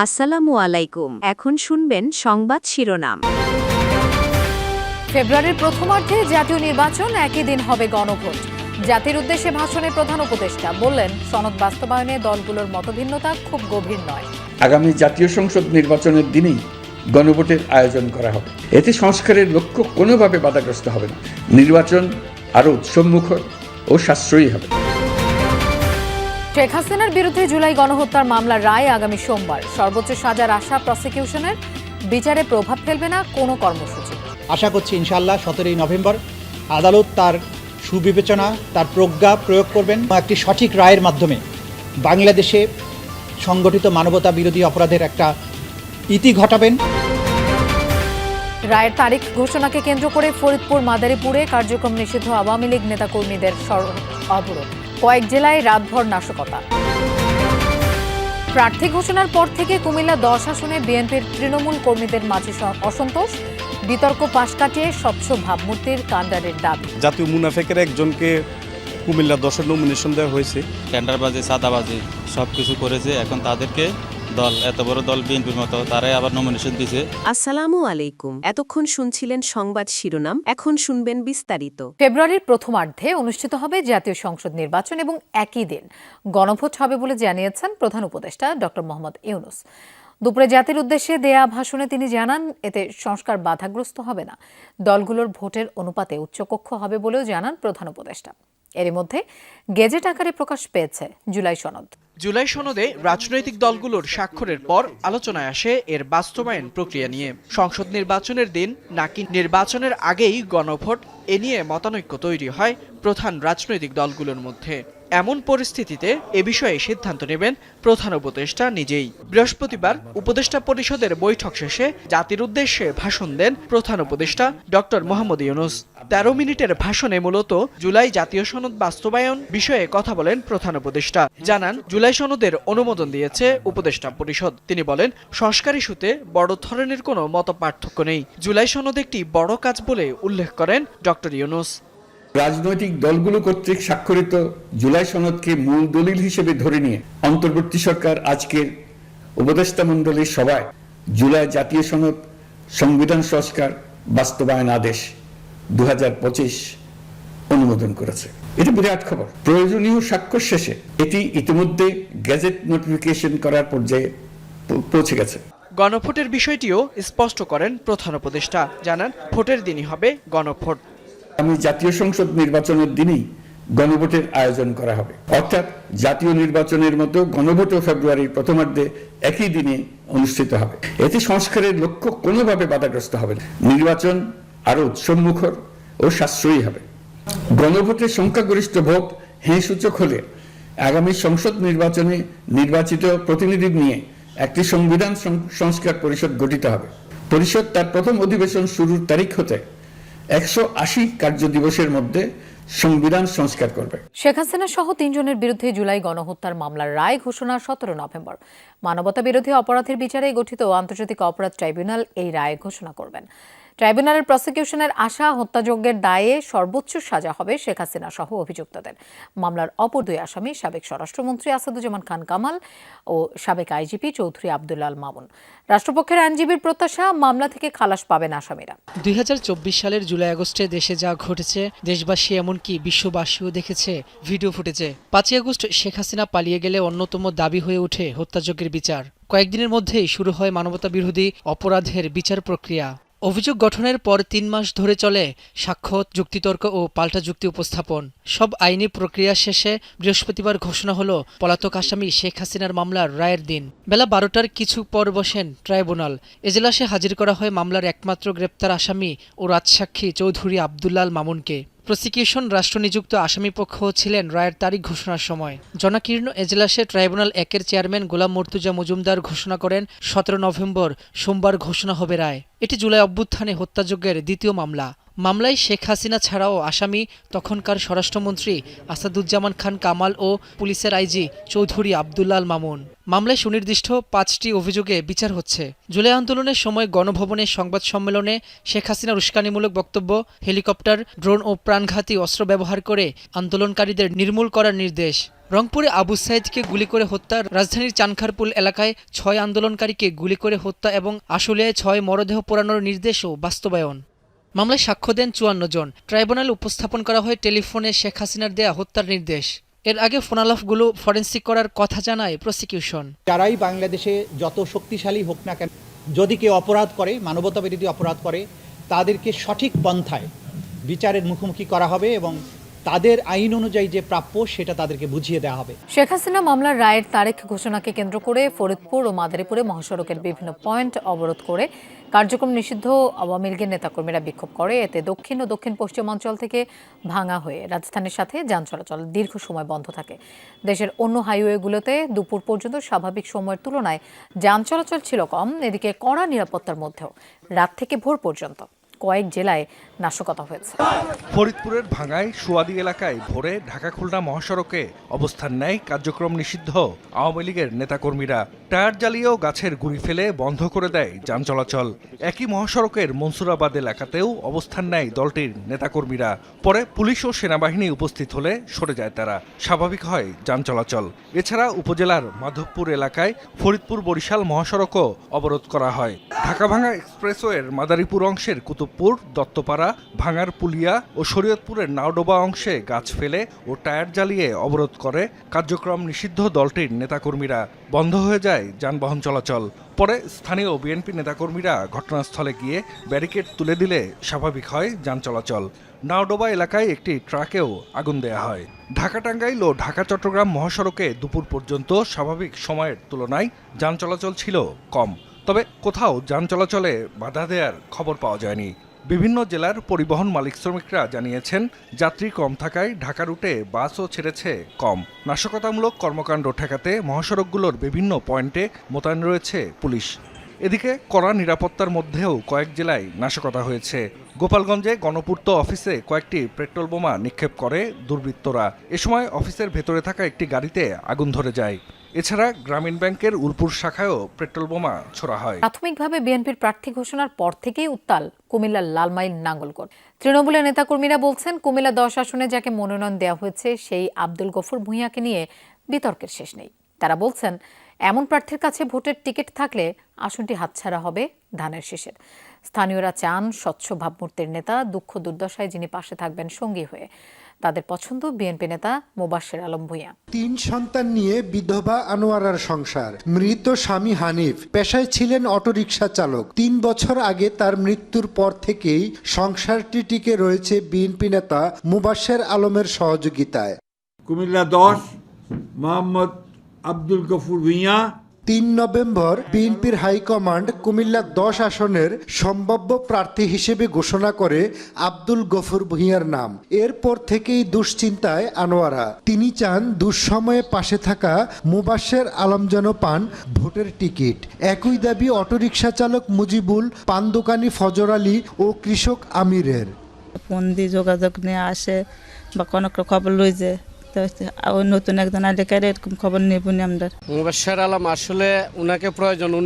আসসালামু আলাইকুম। এখন শুনবেন সংবাদ শিরোনাম। ফেব্রুয়ারির প্রথমার্ধে জাতীয় নির্বাচন একই দিন হবে গণভোট। জাতির উদ্দেশ্যে ভাষণে প্রধান উপদেষ্টা বললেন সনদ বাস্তবায়নে দলগুলোর মতভিন্নতা খুব গভীর নয়। আগামী জাতীয় সংসদ নির্বাচনের দিনেই গণভোটের আয়োজন করা হবে। এতে সংস্কারের লক্ষ্য কোনোভাবে বাধাগ্রস্ত হবে না। নির্বাচন আরও উৎসবমুখর ও সাশ্রয়ী হবে। শেখ হাসিনার বিরুদ্ধে জুলাই গণহত্যার মামলার রায় আগামী সোমবার। সর্বোচ্চ সাজার আশা প্রসিকিউশনের। বিচারে প্রভাব ফেলবে না কোনো কর্মসূচি। আশা করছি ইনশাল্লাহ সতেরোই নভেম্বর আদালত তার সুবিবেচনা তার প্রজ্ঞা প্রয়োগ করবেন একটি সঠিক রায়ের মাধ্যমে বাংলাদেশে সংগঠিত মানবতা বিরোধী অপরাধের একটা ইতি ঘটাবেন। রায়ের তারিখ ঘোষণাকে কেন্দ্র করে ফরিদপুর মাদারীপুরে কার্যক্রম নিষিদ্ধ আওয়ামী লীগ নেতাকর্মীদের অবরোধ। কয়েক জেলায় রাতভর নাশকতা। প্রার্থী ঘোষণার পর থেকে কুমিল্লা দশ আসনে বিএনপির তৃণমূল কর্মীদের মাঝে অসন্তোষ বিতর্ক পাশ কাটিয়ে স্বচ্ছ ভাবমূর্তির কান্ডারের দাবি। জাতীয় মুনাফেকের একজনকে কুমিল্লা দশের নমিনেশন দেওয়া হয়েছে। টেন্ডারবাজি সাদাবাজি সব কিছু করেছে। এখন তাদেরকে দল এত বড় দল বিএনপির মতো তারাই আবার নমিনেশন দিছে। আসসালামু আলাইকুম। এতক্ষণ শুনছিলেন সংবাদ শিরোনাম এখন শুনবেন বিস্তারিত। ফেব্রুয়ারির প্রথমার্ধে অনুষ্ঠিত হবে জাতীয় সংসদ নির্বাচন এবং একই দিন। গণভোট হবে বলে জানিয়েছেন প্রধান উপদেষ্টা ডক্টর মোহাম্মদ ইউনুস। দুপুরে জাতির উদ্দেশ্যে দেয়া ভাষণে তিনি জানান এতে সংস্কার বাধাগ্রস্ত হবে না। দলগুলোর ভোটের অনুপাতে উচ্চকক্ষ হবে বলেও জানান প্রধান উপদেষ্টা। এরই মধ্যে গেজেট আকারে প্রকাশ পেয়েছে জুলাই সনদ। জুলাই সনদে রাজনৈতিক দলগুলোর স্বাক্ষরের পর আলোচনায় আসে এর বাস্তবায়ন প্রক্রিয়া নিয়ে। সংসদ নির্বাচনের দিন নাকি নির্বাচনের আগেই গণভোট, এ নিয়ে মতানৈক্য তৈরি হয় প্রধান রাজনৈতিক দলগুলোর মধ্যে। এমন পরিস্থিতিতে এ বিষয়ে সিদ্ধান্ত নেবেন প্রধান উপদেষ্টা নিজেই। বৃহস্পতিবার উপদেষ্টা পরিষদের বৈঠক শেষে জাতির উদ্দেশ্যে ভাষণ দেন প্রধান উপদেষ্টা ডক্টর মোহাম্মদ ইউনুস। তেরো মিনিটের ভাষণে মূলত জুলাই জাতীয় সনদ বাস্তবায়ন বিষয়ে কথা বলেন প্রধান উপদেষ্টা। জানান, জুলাই সনদের অনুমোদন দিয়েছে উপদেষ্টা পরিষদ। তিনি বলেন, সংস্কার ইস্যুতে বড় ধরনের কোনো মত পার্থক্য নেই। জুলাই সনদ একটি বড় কাজ বলে উল্লেখ করেন ডক্টর ইউনুস। রাজনৈতিক দলগুলো কর্তৃক স্বাক্ষরিত জুলাই সনদকে মূল দলিল হিসেবে ধরে নিয়ে অন্তর্বর্তী সরকার আজকের উপদেষ্টা মণ্ডলীর সভায় জুলাই জাতীয় সনদ সংবিধান সংস্কার বাস্তবায়ন আদেশ দু হাজার পঁচিশ অনুমোদন করেছে। এটা বিরাট খবর। প্রয়োজনীয় স্বাক্ষর শেষে এটি ইতিমধ্যে গ্যাজেট নোটিফিকেশন করার পর্যায়ে পৌঁছে গেছে। গণভোটের বিষয়টিও স্পষ্ট করেন প্রধান উপদেষ্টা। জানান ভোটের দিনই হবে গণভোট। আমি জাতীয় সংসদ নির্বাচনের দিনেই গণভোটের আয়োজন করা হবে। অর্থাৎ জাতীয় নির্বাচনের মতো গণভোটও ফেব্রুয়ারির প্রথমার্ধে একই দিনে অনুষ্ঠিত হবে। এতে সংস্কারের লক্ষ্য কোনোভাবে বাধাগ্রস্ত হবে না। নির্বাচন আরও উৎসবমুখর ও সাশ্রয়ী হবে। গণভোটের সংখ্যাগরিষ্ঠ ভোট হ্যাঁ সূচক হলে আগামী সংসদ নির্বাচনে নির্বাচিত প্রতিনিধি নিয়ে একটি সংবিধান সংস্কার পরিষদ গঠিত হবে। পরিষদ তার প্রথম অধিবেশন শুরুর তারিখ হতে একশো আশি কার্য দিবসের মধ্যে সংবিধান সংস্কার করবে। শেখ হাসিনা সহ তিনজনের বিরুদ্ধে জুলাই গণহত্যার মামলার রায় ঘোষণা সতেরো নভেম্বর। মানবতা বিরোধী অপরাধের বিচারে গঠিত আন্তর্জাতিক অপরাধ ট্রাইব্যুনাল এই রায় ঘোষণা করবেন। ট্রাইব্যুনালের প্রসিকিউশনের আশা, হত্যাযজ্ঞের দায়ে সর্বোচ্চ সাজা হবে শেখ হাসিনা সহ অভিযুক্তদের। মামলার অপর দুই আসামি সাবেক স্বরাষ্ট্রমন্ত্রী আসাদুজ্জামান খান কামাল ও সাবেক আইজিপি চৌধুরী আবদুল্লাল মামুন। রাষ্ট্রপক্ষের আইনজীবীর প্রত্যাশা, মামলা থেকে খালাস পাবেন আসামিরা। দুই হাজার চব্বিশ সালের জুলাই আগস্টে দেশে যা ঘটেছে, দেশবাসী এমনকি বিশ্ববাসীও দেখেছে ভিডিও ফুটেজে। পাঁচই আগস্ট শেখ হাসিনা পালিয়ে গেলে অন্যতম দাবি হয়ে ওঠে হত্যাযজ্ঞের বিচার। কয়েকদিনের মধ্যেই শুরু হয় মানবতা বিরোধী অপরাধের বিচার প্রক্রিয়া। অভিযোগ গঠনের পর তিন মাস ধরে চলে সাক্ষ্য, যুক্তিতর্ক ও পাল্টা যুক্তি উপস্থাপন। সব আইনি প্রক্রিয়া শেষে বৃহস্পতিবার ঘোষণা হল পলাতক আসামি শেখ হাসিনার মামলার রায়ের দিন। বেলা বারোটার কিছু পর বসেন ট্রাইব্যুনাল। এজলাসে হাজির করা হয় মামলার একমাত্র গ্রেপ্তার আসামি ও রাজসাক্ষী চৌধুরী আবদুল্লাল মামুনকে। প্রসিকিউশন রাষ্ট্রনিযুক্ত আসামিপক্ষ ছিলেন রায়ের তারিখ ঘোষণার সময়। জনাকীর্ণ এজলাসে ট্রাইব্যুনাল একের চেয়ারম্যান গোলাম মর্তুজা মজুমদার ঘোষণা করেন, সতেরো নভেম্বর, সোমবার ঘোষণা হবে রায়। এটি জুলাই অভ্যুত্থানে হত্যাযজ্ঞের দ্বিতীয় মামলা। মামলায় শেখ হাসিনা ছাড়াও আসামি তখনকার স্বরাষ্ট্রমন্ত্রী আসাদুজ্জামান খান কামাল ও পুলিশের আইজি চৌধুরী আবদুল্লাল মামুন। মামলায় সুনির্দিষ্ট পাঁচটি অভিযোগে বিচার হচ্ছে। জুলাই আন্দোলনের সময় গণভবনে সংবাদ সম্মেলনে শেখ হাসিনার উস্কানিমূলক বক্তব্য, হেলিকপ্টার, ড্রোন ও প্রাণঘাতী অস্ত্র ব্যবহার করে আন্দোলনকারীদের নির্মূল করার নির্দেশ। রংপুরে আবু সাইদকে গুলি করে হত্যা রাজধানীর চানখারপুল এলাকায় ছয় আন্দোলনকারীকে গুলি করে হত্যা এবং আশুলিয়ায় ছয় মরদেহ পোড়ানোর নির্দেশও বাস্তবায়ন। মামলায় সাক্ষ্য দেন চুয়ান্ন জন। ট্রাইব্যুনাল উপস্থাপন করা হয় টেলিফোনে শেখ হাসিনার দেয়া হত্যার নির্দেশ। এর আগে ফোনালাফগুলো ফরেন্সিক করার কথা জানায় প্রসিকিউশন। যারাই বাংলাদেশে যত শক্তিশালী হোক না কেন, যদি কেউ অপরাধ করে মানবতা বিরোধী অপরাধ করে, তাদেরকে সঠিক পন্থায় বিচারের মুখোমুখি করা হবে এবং তাদের আইন অনুযায়ী যে প্রাপ্য, সেটা তাদেরকে বুঝিয়ে দেওয়া হবে। শেখ হাসিনা মামলার রায়ের তারিখ ঘোষণাকে কেন্দ্র করে ফরিদপুর ও মাদারীপুরে মহাসড়কের বিভিন্ন পয়েন্ট অবরোধ করে কার্যক্রম নিষিদ্ধ আওয়ামী লীগের নেতাকর্মীরা বিক্ষোভ করে। এতে দক্ষিণ ও দক্ষিণ পশ্চিমাঞ্চল থেকে ভাঙা হয়ে রাজধানীর সাথে যান চলাচল দীর্ঘ সময় বন্ধ থাকে। দেশের অন্য হাইওয়েগুলোতে দুপুর পর্যন্ত স্বাভাবিক সময়ের তুলনায় যান চলাচল ছিল কম। এদিকে কড়া নিরাপত্তার মধ্যেও রাত থেকে ভোর পর্যন্ত। কয়েক জেলায় নাশকতা হয়েছে। ফরিদপুরের ভাঙায় সুয়াদি এলাকায় ভোরে ঢাকা খুলনা মহাসড়কে অবস্থান নেয় কার্যক্রম নিষিদ্ধ আওয়ামী লীগের নেতাকর্মীরা। টায়ার জ্বালিয়েও গাছের গুঁড়ি ফেলে বন্ধ করে দেয় যান চলাচল। একই মহাসড়কের মনসুরাবাদ এলাকাতেও অবস্থান নেয় দলটির নেতাকর্মীরা। পরে পুলিশ ও সেনাবাহিনী উপস্থিত হলে সরে যায় তারা। স্বাভাবিক হয় যান চলাচল। এছাড়া উপজেলার মাধবপুর এলাকায় ফরিদপুর বরিশাল মহাসড়কও অবরোধ করা হয়। ঢাকা ভাঙা এক্সপ্রেসওয়ের মাদারীপুর অংশের কুতুবপুর, দত্তপাড়া ভাঙার পুলিয়া ও শরীয়তপুরের নাওডোবা অংশে গাছ ফেলে ও টায়ার জ্বালিয়ে অবরোধ করে। কার্যক্রম নিষিদ্ধ দলটির নেতাকর্মীরা। বন্ধ হয়ে যায় যানবাহন চলাচল। পরে স্থানীয় বিএনপি নেতাকর্মীরা ঘটনাস্থলে গিয়ে ব্যারিকেড তুলে দিলে স্বাভাবিক হয় যান চলাচল। নাওডোবা এলাকায় একটি ট্রাকেও আগুন দেয়া হয়। ঢাকা টাঙ্গাইল ও ঢাকা চট্টগ্রাম মহাসড়কে দুপুর পর্যন্ত স্বাভাবিক সময়ের তুলনায় যান চলাচল ছিল কম। তবে কোথাও যান চলাচলে বাধা দেওয়ার খবর পাওয়া যায়নি। বিভিন্ন জেলার পরিবহন মালিক শ্রমিকরা জানিয়েছেন, যাত্রী কম থাকায় ঢাকা রুটে বাসও ছেড়েছে কম। নাশকতামূলক কর্মকাণ্ড ঠেকাতে মহাসড়কগুলোর বিভিন্ন পয়েন্টে মোতায়েন রয়েছে পুলিশ। এদিকে কড়া নিরাপত্তার মধ্যেও কয়েক জেলায় নাশকতা হয়েছে। গোপালগঞ্জে গণপূর্ত অফিসে কয়েকটি পেট্রোল বোমা নিক্ষেপ করে দুর্বৃত্তরা। এ সময় অফিসের ভেতরে থাকা একটি গাড়িতে আগুন ধরে যায়। এছাড়া গ্রামীণ ব্যাংকের উলপুর শাখায়ও পেট্রোল বোমা ছোড়া হয়। প্রাথমিকভাবে বিএনপির প্রার্থী ঘোষণার পর থেকেই উত্তাল কুমিল্লার লালমাইল নাঙ্গলকোট। তৃণমূলের নেতাকর্মীরা বলছেন, কুমিল্লা দশ আসনে যাকে মনোনয়ন দেওয়া হয়েছে, সেই আব্দুল গফুর ভূঁইয়াকে নিয়ে বিতর্কের শেষ নেই। তারা বলছেন, এমন প্রার্থীর কাছে ভোটের টিকিট থাকলে আসনটি হাতছাড়া হবে ধানের শীষের। স্থানীয়রা চান স্বচ্ছ ভাবমূর্তির নেতা, দুঃখ দুর্দশায় যিনি পাশে থাকবেন সঙ্গী হয়ে। তাদের পছন্দ বিএনপি নেতা মোবাশ্বের আলম ভূঁইয়া। তিন সন্তান নিয়ে বিধবা আনোয়ারার সংসার মৃত স্বামী হানিফ পেশায় ছিলেন অটোরিকশা চালক। তিন বছর আগে তার মৃত্যুর পর থেকেই সংসারটি টিকে রয়েছে বিএনপি নেতা মুবাশ্বের আলমের সহযোগিতায়। কুমিল্লা দশ মোহাম্মদ আব্দুল গফুর ভুঁইয়া তিন নভেম্বর বিএনপির হাইকমান্ড কুমিল্লা দশ আসনের সম্ভাব্য প্রার্থী হিসেবে ঘোষণা করে আব্দুল গফুর ভূঁইয়ার নাম। এরপর থেকেই দুশ্চিন্তায় আনোয়ারা। তিনি চান দুঃসময়ে পাশে থাকা মুবাশ্বের আলম যেন পান ভোটের টিকিট। একই দাবি অটোরিকশা চালক মুজিবুল পান দোকানি ফজর আলী ও কৃষক আমিরের। ফোন দিয়ে যোগাযোগ নিয়ে আসে বা কোনো খবর লই যে তো নতুন একজন আলিকার এরকম খবর নেবনি আমরা। মুবাশার আলম আসলে উনাকে প্রয়োজন উনি